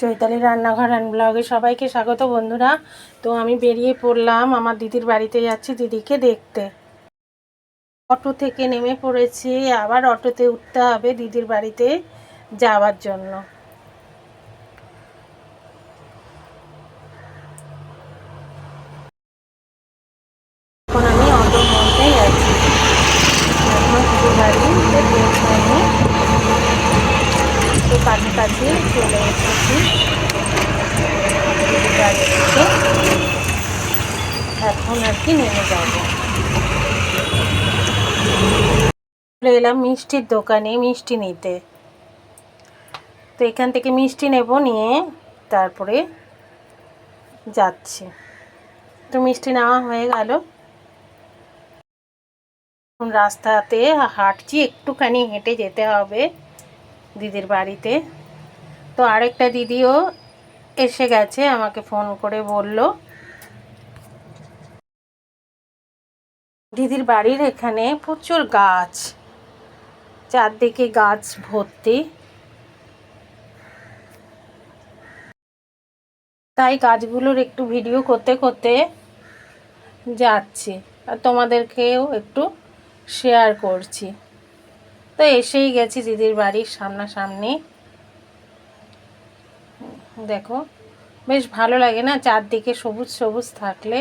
চৈতালি রান্নাঘর অ্যান্ড ব্লগে সবাইকে স্বাগত বন্ধুরা। তো আমি বেরিয়ে পড়লাম আমার দিদির বাড়িতে যাচ্ছি দিদিকে দেখতে। অটো থেকে নেমে পড়েছি, আবার অটোতে উঠতে হবে দিদির বাড়িতে যাওয়ার জন্য। এখন আমি অটোর মধ্যেই আছি। দিদির দেখে কাছাকাছি চলে এসেছি। এখন আর কি নেমে যাব। এলাম মিষ্টির দোকানে মিষ্টি নিতে। তো এখান থেকে মিষ্টি নেব নিয়ে তারপরে যাচ্ছি। তো মিষ্টি নেওয়া হয়ে গেল। রাস্তাতে হাঁটছি, একটুখানি হেঁটে যেতে হবে দিদির বাড়িতে। তো আরেকটা দিদিও এসে গেছে, আমাকে ফোন করে বলল। দিদির বাড়ির এখানে প্রচুর গাছ, চারদিকে গাছ ভর্তি। তাই গাছগুলোর একটু ভিডিও করতে করতে যাচ্ছি, আর তোমাদেরকেও একটু শেয়ার করছি। তো এসেই গেছি দিদির বাড়ির সামনাসামনি। দেখো, বেশ ভালো লাগে না চারদিকে সবুজ সবুজ থাকলে?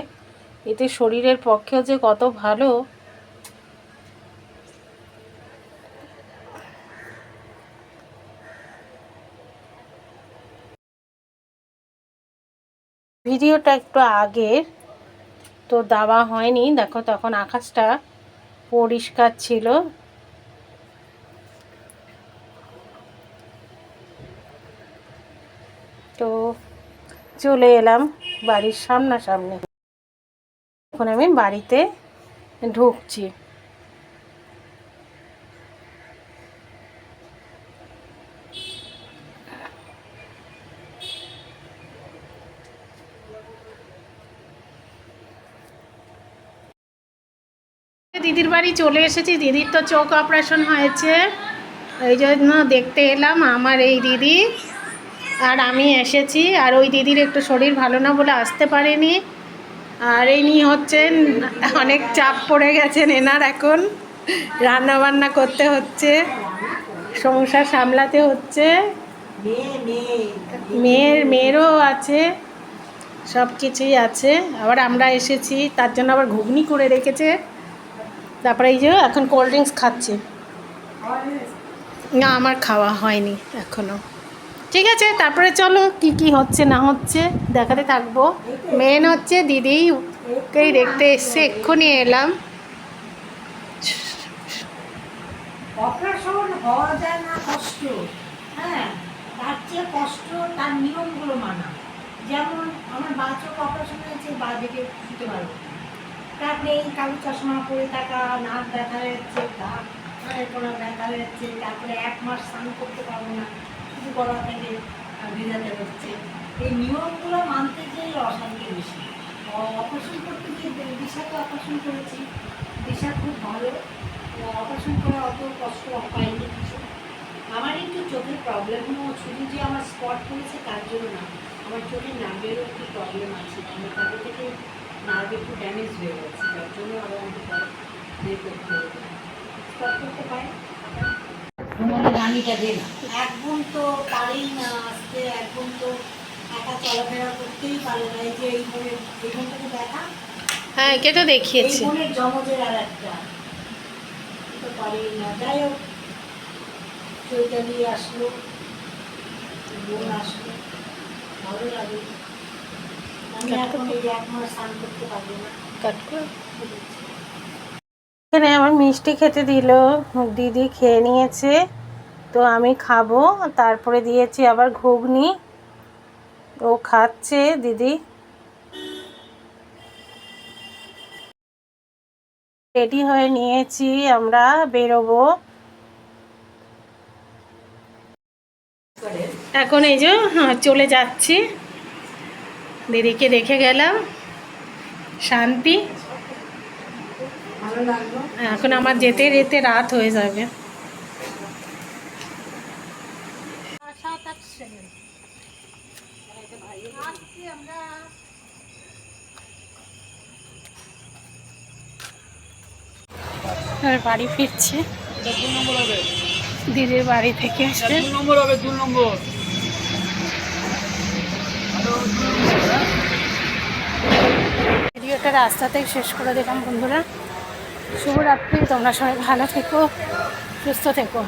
এতে শরীরের পক্ষেও যে কত ভালো। ভিডিওটা একটু আগের, তো দেওয়া হয়নি। দেখো, তখন আকাশটা পরিষ্কার ছিল তো চলে এলাম বাড়ির সামনাসামনি। এখন আমি বাড়িতে ঢুকছি। দিদির বাড়ি চলে এসেছি। দিদির তো চোখ অপারেশন হয়েছে। এই জন্য দেখতে এলাম আমার এই দিদি। আর আমি এসেছি আর ওই দিদির একটু শরীর ভালো না বলে আসতে পারেনি। আর এই নিয়ে হচ্ছেন, অনেক চাপ পড়ে গেছেন এনার এখন। রান্না বান্না করতে হচ্ছে, সংসার সামলাতে হচ্ছে। মেয়ের, মেয়েরও আছে, সব কিছুই আছে। আবার আমরা এসেছি, তার জন্য আবার ঘুগনি করে রেখেছে। তারপরে এই যে এখন কোল্ড ড্রিঙ্কস খাচ্ছে। না, আমার খাওয়া হয়নি এখনও। ঠিক আছে, তারপরে চলো, কি কি হচ্ছে, না হচ্ছে, দেখাতে থাকব। মেন হচ্ছে দিদি কেই দেখতে এসছে, এক্ষুনি এলাম। অপারেশন হওয়া যায় না, কষ্ট। হ্যাঁ তার চেয়ে কষ্ট তার নিয়মগুলো মানা। যেমন, আমার অপারেশন হয়েছে, বা শুতে পারব তারপরে এই কালো চশমা পরে থাকা, নাক তারপরে এক মাস স্নান করতে পারব না। শুধু গলা থেকে ভেজাতে হচ্ছে। এই নিয়মগুলো মানতে গিয়ে অশান্তি বেশি। অপারেশন করতে গিয়ে দিশাকে অপারেশন করেছি। দিশা খুব ভালো। অপারেশন করে অত কষ্ট পাইনি কিছু। আমার একটু চোখের প্রবলেমও শুধু যে আমার স্পট পড়েছে তার জন্য না। আমার চোখের নার্ভেরও একটু প্রবলেম আছে। আমার তাদের থেকে নার্ভ একটু ড্যামেজ হয়ে গেছে যার জন্য আমাকে বের করতে হবে স্পট করতে পারে রানিটা দে না। এক বোন তো পারেই না আসতে এক বোন তো একা চলাফেরা করতেই পারে না। এই যে এই বোনের এই বোনটাকে দেখা। হ্যাঁ একে তো দেখিয়েছি। এই বোনের জমজের আর একটা। তো পারেই না। যাই হোক চৈতালি আসলো বোন আসলো। ভালো লাগে। আমি এখন এই যে এক মাস স্নান করতে পারব না। এখানে আমার মিষ্টি খেতে দিল। দিদি খেয়ে নিয়েছে। তো আমি খাব তারপরে দিয়েছি আবার ঘুগনি। ও খাচ্ছে দিদি। রেডি হয়ে নিয়েছি আমরা বেরোবো। এখন এই যে হ্যাঁ, চলে যাচ্ছি। দিদিকে দেখে গেলাম। শান্তি। এখন আমার যেতে যেতে রাত হয়ে যাবে। আর বাড়ি ফিরছে। এটা দু নম্বর হবে। দিদির বাড়ি থেকে এসে দু নম্বর হবে দু নম্বর। ভিডিওটা রাস্তাতেই শেষ করে দিলাম বন্ধুরা। শুভরাত্রি তোমরা সবাই ভালো থেকো সুস্থ থেকো।